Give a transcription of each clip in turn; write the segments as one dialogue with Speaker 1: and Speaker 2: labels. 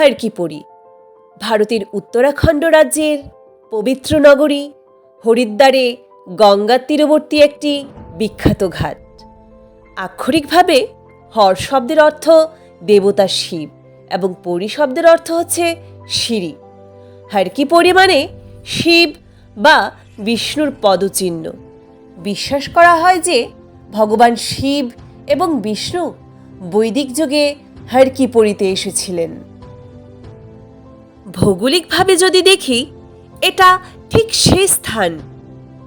Speaker 1: হারকিপড়ি ভারতের উত্তরাখণ্ড রাজ্যের পবিত্র নগরী হরিদ্বারে গঙ্গার তীরবর্তী একটি বিখ্যাত ঘাট। আক্ষরিকভাবে হর শব্দের অর্থ দেবতা শিব এবং পরি শব্দের অর্থ হচ্ছে সিঁড়ি। হারকি পরিমাণে শিব বা বিষ্ণুর পদচিহ্ন? বিশ্বাস করা হয় যে ভগবান শিব এবং বিষ্ণু বৈদিক যুগে হারকি পরিতে এসেছিলেন। ভৌগোলিকভাবে যদি দেখি, এটা ঠিক সে স্থান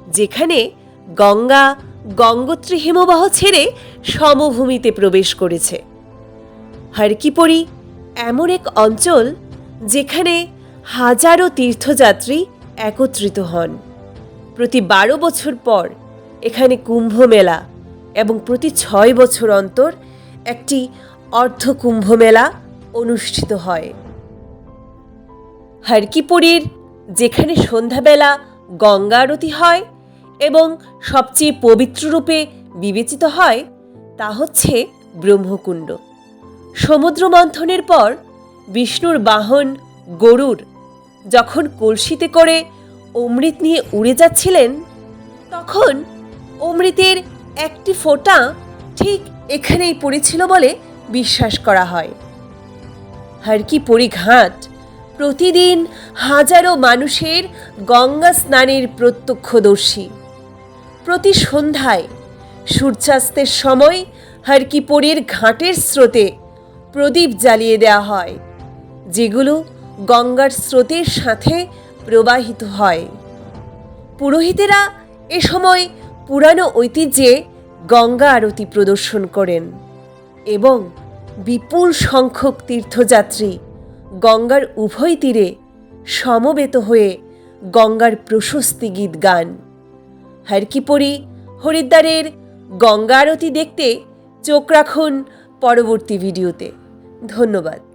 Speaker 1: যেখানে গঙ্গা গঙ্গোত্রী হিমবাহ ছেড়ে সমভূমিতে প্রবেশ করেছে। হারকিপরি এমন এক অঞ্চল যেখানে হাজারো তীর্থযাত্রী একত্রিত হন। প্রতি বারো বছর পর এখানে কুম্ভ মেলা এবং প্রতি ছয় বছর অন্তর একটি অর্ধ কুম্ভ মেলা অনুষ্ঠিত হয়। হারকিপুরীর, যেখানে সন্ধ্যাবেলা গঙ্গা আরতি হয় এবং সবচেয়ে পবিত্র রূপে বিবেচিত হয়, তা হচ্ছে ব্রহ্মকুণ্ড। সমুদ্র মন্থনের পর বিষ্ণুর বাহন গরুর যখন কলসিতে করে অমৃত নিয়ে উড়ে যাচ্ছিলেন, তখন অমৃতের একটি ফোঁটা ঠিক এখানেই পড়েছিল বলে বিশ্বাস করা হয়। হারকি পরিঘাট প্রতিদিন হাজারো মানুষের গঙ্গা স্নানের প্রত্যক্ষদর্শী। প্রতি সন্ধ্যায় সূর্যাস্তের সময় হারকিপরির ঘাটের স্রোতে প্রদীপ জ্বালিয়ে দেওয়া হয়, যেগুলো গঙ্গার স্রোতের সাথে প্রবাহিত হয়। পুরোহিতেরা এ সময় পুরানো ঐতিহ্যে গঙ্গা আরতি প্রদর্শন করেন এবং বিপুল সংখ্যক তীর্থযাত্রী গঙ্গার উভয় তীরে সমবেত হয়ে গঙ্গার প্রশস্তি গীত গান। হারকিপরি, হরিদ্বারের গঙ্গা আরতি দেখতে চোখ রাখুন পরবর্তী ভিডিওতে। ধন্যবাদ।